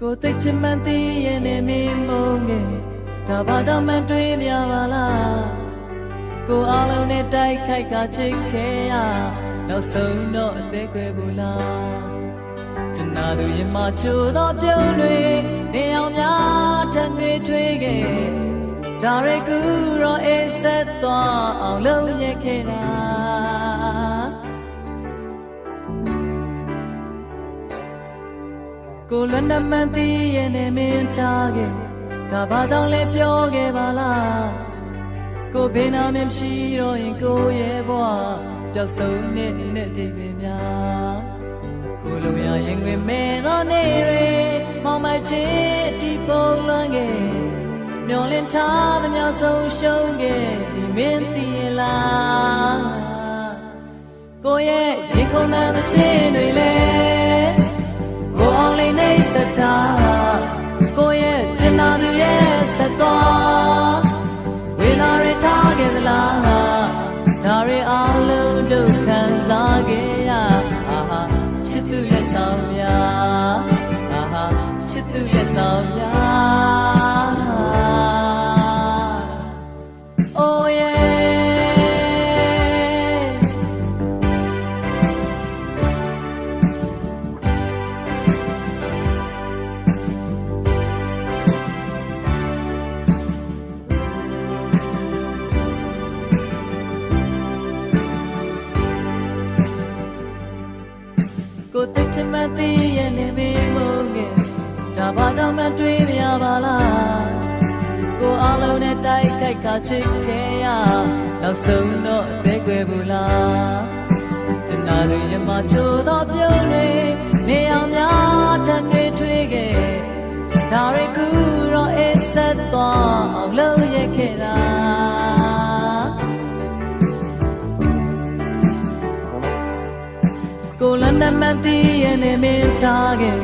ကိုသိချင်မှသိရင်လည်းမင်းမုံငယ်ဒါဘာကြောင့်မှတွေးများပါလားကိုအားလုံးနဲ့တိုက်ခိုက်ကချစ်ခဲ့ရနောက်ဆုံးတော့အသေးခွဲဘူးလားကျွန်တော်တို့ရင်မချိုးသောပြုံးတွေနေအောင်များထန်တွေထွေးခဲ့ဒါရကူရောအေးဆက်သွားအောင်လုပ်ရခဲ့တာ ကိုလွန်းနမန်သိရဲ့နဲ့မင်းချခဲ့ဒါဘာကြောင့်လဲပြောခဲ့ပါလားကိုဘေးနာမမရှိတော့ရင်ကိုရဲ့ဘဝပျောက်ဆုံးတဲ့နဲ့ဒီပင်များကိုလိုရရင်ဝင်မဲသောနေတွေမောင်မချစ်ဒီပုံလွန်ခဲ့မျောလင်းထားသမျှဆုံးရှုံးခဲ့ဒီမင်းသိရဲ့လားကိုရဲ့ရေခုန်တဲ့ချင်းတွေလဲ ကိုသိချင်မှသိရဲ့နေမင်းမုန်းငယ်ဒါဘာကြောင့်မတွေးမြပါလားကိုအားလုံးနဲ့တိုက်ခိုက်ကချစ်ခဲ့ရနောက်ဆုံးတော့အသေးကွယ်ဘူးလားကျန်နာသူရမချိုးသောပြုံးတွေနေအောင်များထပ်တွေထွေးခဲ့ဒါရကူ န်းနမသိရဲ့နေမင်းချခဲ့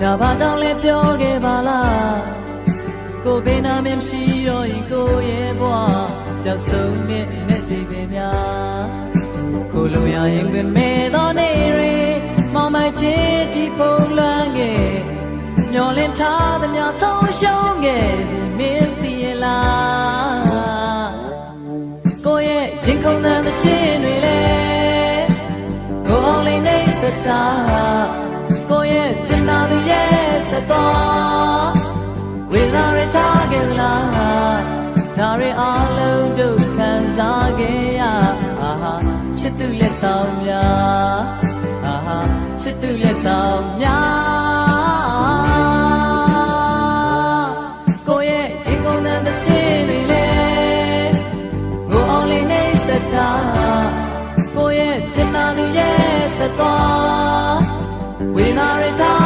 ဒါဘာကြောင့်လဲပြောခဲ့ပါလားကိုဘေးနာမင်းရှိတော့ရင်ကိုရဲ့ဘဝပျောက်ဆုံးတဲ့နဲ့ဒီပင်များကိုလိုရရင်ခွင့်မဲ့သောနေတွေမောင်မချစ်ဒီပုံလွှမ်းခဲ့မျောလင်းထားသမျှဆုံး စားကိုရဲ့ကျင်နာသူရဲ့စတော်ဝေလာရထားကြလားဒါရအလုံးတို့ခံစားခဲ့ရအာဟာချစ်သူလက်ဆောင်များအာဟာချစ်သူလက်ဆောင်များကိုရဲ့ဒီကုန်တဲ့တစ်ချိန်တွေလေငိုအောင်လေးနှိမ့်ဆက်ထားကိုရဲ့ကျင်နာသူရဲ့စတော် When I retire.